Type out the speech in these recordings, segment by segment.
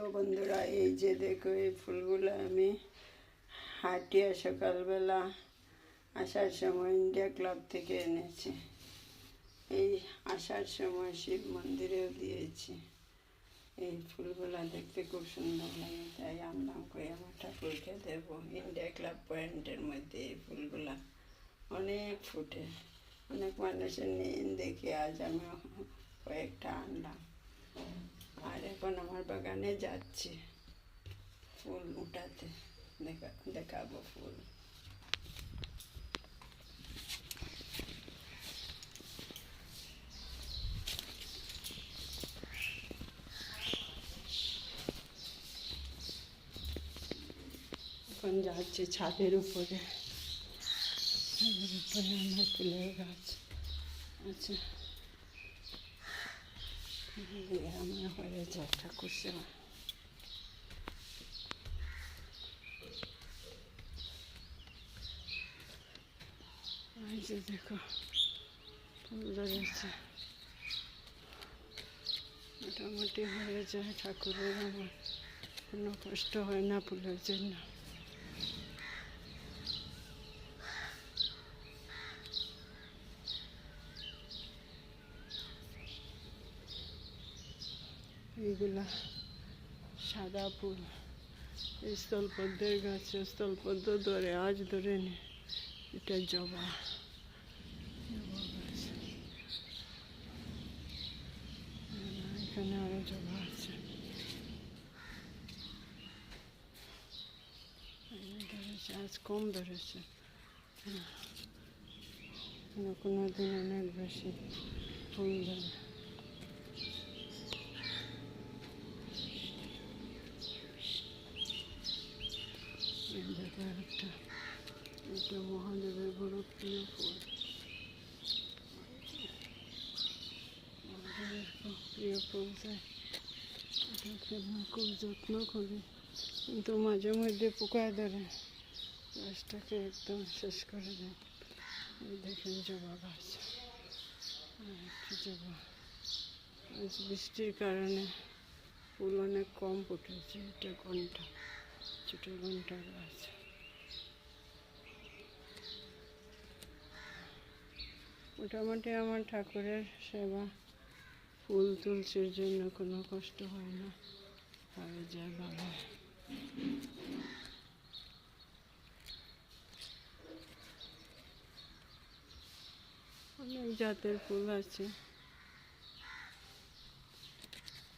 Hello বন্ধুরা, এই যে দেখো এই ফুলগুলো আমি হাটিয়া সকালবেলা আসার সময় ইন্ডিয়া ক্লাব থেকে এনেছি। এই আসার সময় শিব মন্দিরেও দিয়েছি। এই ফুলগুলা দেখতে খুব সুন্দর লাগে, তাই আনলাম করে আমার ঠাকুরকে দেবো। ইন্ডিয়া ক্লাব পয়েন্টের মধ্যে এই ফুলগুলা অনেক ফুটে। অনেক মানুষের নিন দেখে, আজ আমি কয়েকটা আনলাম। আর এখন আমার বাগানে যাচ্ছি। ফুল উঠাতে। দেখা, দেখাবো ফুল। এখন যাচ্ছি ছাদের উপরে। ছাদের উপরে আমার ফুলের গাছ। আছে হয়ে যায় ঠাকুর দেখো, ফুল মোটামুটি হয়ে যায় ঠাকুরের আমার কোনো কষ্ট হয় না ফুলের জন্য এইগুলা সাদা ফুল। স্থলপদ্মের গাছে স্থলপদ্ম ধরে, আজ ধরে নি। এটা জবা। এখানে আরও জবা আছে। ধরেছে আজ কম ধরেছে। কোনো কোনো দিন অনেক বেশি ফুল ধরে। একটা এটা মহাদেবের বড় প্রিয় ফুল। মহাদেবের প্রিয় ফুল আমি খুব যত্ন করি, কিন্তু মাঝে মধ্যে পোকায় ধরে, গাছটাকে একদম শেষ করে দেয়। দেখেন জবা গাছ। আজ বৃষ্টির কারণে ফুল অনেক কম ফুটেছে, এটা ঘণ্টা, ছোটো ঘণ্টা গাছ। মোটামুটি আমার ঠাকুরের সেবা, ফুল তুলসির জন্য কোনো কষ্ট হয় না, হয়ে যায় ভালো। অনেক জাতের ফুল আছে।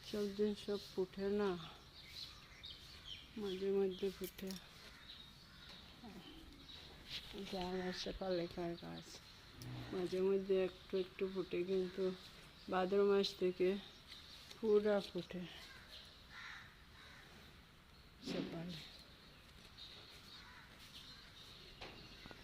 সব দিন সব ফুটে না, মাঝে মধ্যে ফুটে। এটা আমার শেফালেখার গাছ। মাঝে মধ্যে একটু একটু ফুটে কিন্তু ভাদ্র মাস থেকে পুরা ফুটে।